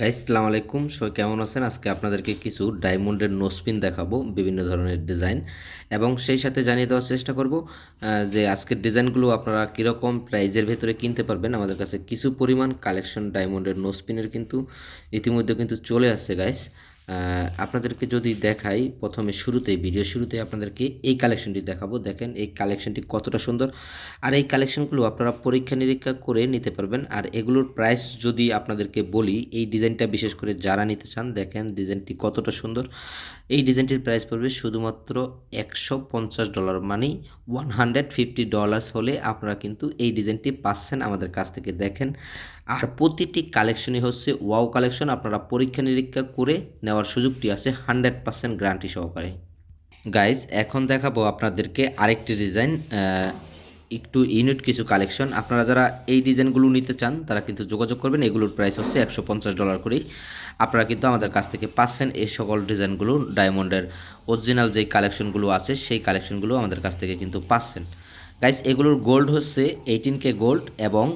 Guys সালাম আলাইকুম। সবাই কেমন আছেন? আজকে আপনাদেরকে কিছু ডায়মন্ডের নোসপিন দেখাবো, বিভিন্ন ধরনের ডিজাইন। এবং সেই সাথে জানিয়ে দেওয়ার চেষ্টা করব যে আজকের ডিজাইনগুলো আপনারা কীরকম প্রাইজের ভেতরে কিনতে পারবেন। আমাদের কাছে কিছু পরিমাণ কালেকশন ডায়মন্ডের নোসপিনের কিন্তু ইতিমধ্যে কিন্তু চলে আসছে গাইস আপনাদেরকে যদি দেখাই, প্রথমে শুরুতে ভিডিও শুরুতে আপনাদেরকে এই কালেকশনটি দেখাবো। দেখেন, এই কালেকশনটি কতটা সুন্দর। আর এই কালেকশনগুলো আপনারা পরীক্ষা নিরীক্ষা করে নিতে পারবেন। আর এগুলোর প্রাইস যদি আপনাদেরকে বলি, এই ডিজাইনটা বিশেষ করে যারা নিতে চান, দেখেন ডিজাইনটি কতটা সুন্দর। এই ডিজাইনটির প্রাইস পড়বে শুধুমাত্র একশো পঞ্চাশ ডলার মানেই ওয়ান হান্ড্রেড ফিফটি ডলার্স হলে আপনারা কিন্তু এই ডিজাইনটি পাচ্ছেন আমাদের কাছ থেকে। দেখেন, আর প্রতিটি কালেকশনই হচ্ছে ওয়াও কালেকশন আপনারা পরীক্ষা নিরীক্ষা করে নেওয়ার সুযোগটি আছে হান্ড্রেড পার্সেন্ট গ্যারান্টি সহকারে। গাইজ, এখন দেখাবো আপনাদেরকে আরেকটি ডিজাইন একটু ইউনিট কিছু কালেকশন। আপনারা যারা এই ডিজাইনগুলো নিতে চান, তারা কিন্তু যোগাযোগ করবেন। এগুলোর প্রাইস হচ্ছে একশো পঞ্চাশ ডলার করেই। আপনারা কিন্তু আমাদের কাছ থেকে পাচ্ছেন এই সকল ডিজাইনগুলো, ডায়মন্ডের অরিজিনাল যেই কালেকশনগুলো আছে, সেই কালেকশনগুলো আমাদের কাছ থেকে কিন্তু পাচ্ছেন। গাইস এগুলোর গোল্ড হচ্ছে এইটিন কে গোল্ড এবং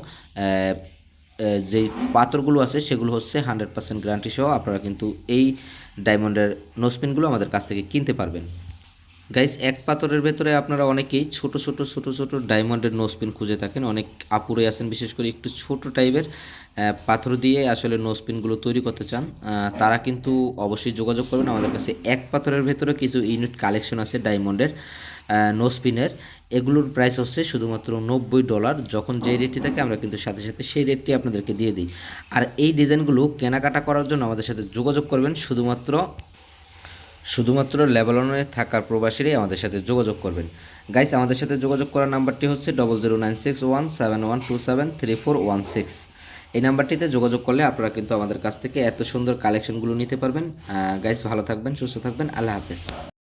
যেই পাথরগুলো আছে, সেগুলো হচ্ছে হান্ড্রেড পার্সেন্ট গ্যারান্টি সহ আপনারা কিন্তু এই ডায়মন্ডের নোসপিনগুলো আমাদের কাছ থেকে কিনতে পারবেন। গাইস, এক পাথরের ভেতরে আপনারা অনেকেই ছোট ছোট ছোট ছোট ডায়মন্ডের নোসপিন খুঁজে থাকেন। অনেক আপুরে আছেন, বিশেষ করে একটু ছোট টাইপের পাথর দিয়ে আসলে নোসপিনগুলো তৈরি করতে চান। তারা কিন্তু অবশ্যই যোগাযোগ করবেন। আমাদের কাছে এক পাথরের ভেতরে কিছু ইউনিট কালেকশন আছে ডায়মন্ডের। নোসপিনের এগুলোর প্রাইস হচ্ছে শুধুমাত্র নব্বই ডলার যখন যে রেটটি থাকে, আমরা কিন্তু সাথে সাথে সেই রেটটি আপনাদেরকে দিয়ে দিই। আর এই ডিজাইনগুলো কেনাকাটা করার জন্য আমাদের সাথে যোগাযোগ করবেন। শুধুমাত্র শুধুমাত্র লেবাননে থাকার প্রবাসীরাই আমাদের সাথে যোগাযোগ করবেন। গাইস আমাদের সাথে যোগাযোগ করার নাম্বারটি হচ্ছে double zero nine six one seven one two seven three four one six এই নাম্বারটিতে যোগাযোগ করলে আপনারা কিন্তু আমাদের কাছ থেকে এত সুন্দর কালেকশনগুলো নিতে পারবেন। গাইস ভালো থাকবেন, সুস্থ থাকবেন। আল্লাহ হাফেজ।